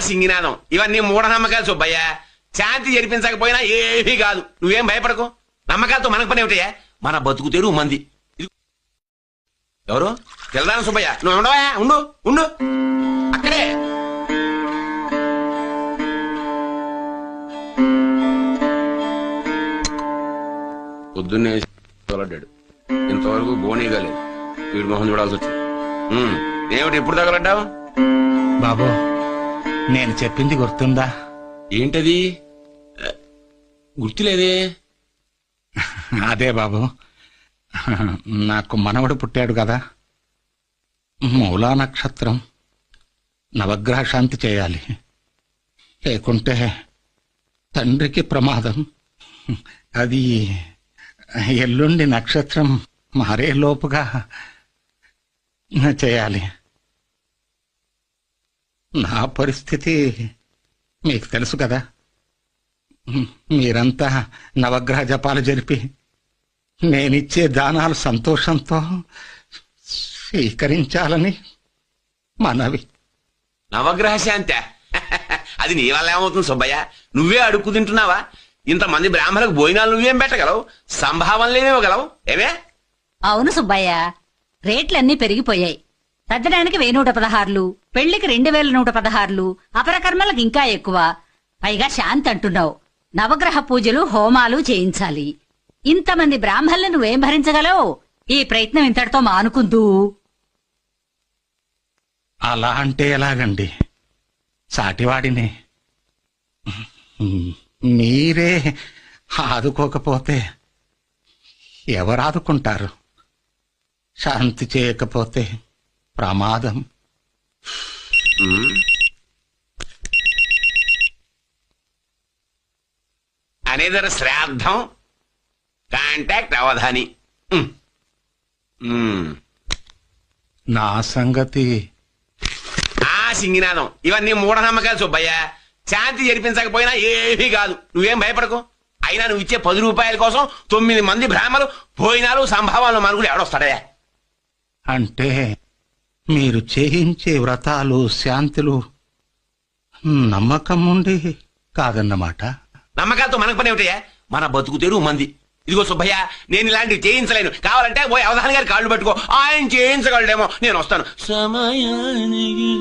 సింగినాదం. ఇవన్నీ మూఢనమ్మకాలు సుబ్బయ్య. శాంతి జరిపించకపోయినా ఏమీ కాదు. నువ్వేం భయపడకు. నమ్మకాలతో మనకు పని ఏమిటయ్యా? మన బతుకు తెరువు మంది. ఎవరు? తెల్లదాన సుబ్బయ్య. నువ్వు ఉండవా ఉండు ఉండు. అక్కడే. పొద్దున్నే తగలడ్డాడు. ఇంతవరకు బోనీగా లేదు. వీడి మొహం చూడాల్సి వచ్చింది. ఏమిటి ఎప్పుడు తగలడ్డావు? బాబు నేను చెప్పింది గుర్తుందా? ఏంటది? గుర్తులేదే? అదే బాబు. నాకు మనవడు పుట్టాడు కదా. మూలా నక్షత్రం నవగ్రహ శాంతి చేయాలి. లేకుంటే తండ్రికి ప్రమాదం. అది ఎల్లుండి నక్షత్రం మారే లోపుగా చేయాలి. నా పరిస్థితి మీకు తెలుసు కదా. మీరంతా నవగ్రహ జపాలు జరిపి నేనిచ్చే దానాలు సంతోషంతో స్వీకరించాలని మనవి. నవగ్రహ శాంతి. అది నీ వల్ల ఏమవుతుంది సుబ్బయ్య? నువ్వే అడుక్కు తింటున్నావా? ఇంతమంది బ్రాహ్మణులకు భోజనాలు నువ్వేం పెట్టగలవు? సంభావనలు ఇవ్వగలవు ఏమే? అవును సుబ్బయ్య రేట్లన్నీ పెరిగిపోయాయి. తగ్గడానికి వెయ్యి నూట పదహారులు పెళ్ళికి రెండు వేల నూట పదహారులు అపరకర్మలకు ఇంకా ఎక్కువ. పైగా శాంతి అంటున్నావు. నవగ్రహ పూజలు హోమాలు చేయించాలి. ఇంతమంది బ్రాహ్మణులు నువ్వేం భరించగలవు? ఈ ప్రయత్నం ఇంతటితో మానుకుందు. అలా అంటే ఎలాగండి? సాటివాడిని. మీరే ఆదుకోకపోతే ఎవరు ఆదుకుంటారు? శాంతి చేయకపోతే ప్రమాదం. అనేదర శ్రాద్ధం కాంటాక్ట్ అవధాని. నా సంగతి. ఆ సింగినాదం. ఇవన్నీ మూఢనమ్మకాలు సుబ్బయ్య. శాంతి జరిపించకపోయినా ఏమీ కాదు. నువ్వేం భయపడకు. అయినా నువ్వు ఇచ్చే పది రూపాయల కోసం తొమ్మిది మంది బ్రాహ్మలు భోజనాలు సంభావాలు మనకుడు ఎవడొస్తాడయా అంటే మీరు చేయించే వ్రతాలు శాంతులు నమ్మకం ఉండి కాదన్నమాట. నమ్మకాలతో మనకు పని ఏమిటయ్యా? మన బతుకు తెరువు మంది. ఇదిగో సుబ్బయ్య నేను ఇలాంటివి చేయించలేను. కావాలంటే పోయి అవధాన గారి కాళ్ళు పట్టుకో. ఆయన చేయించగలడేమో. నేను వస్తాను. సమయానికి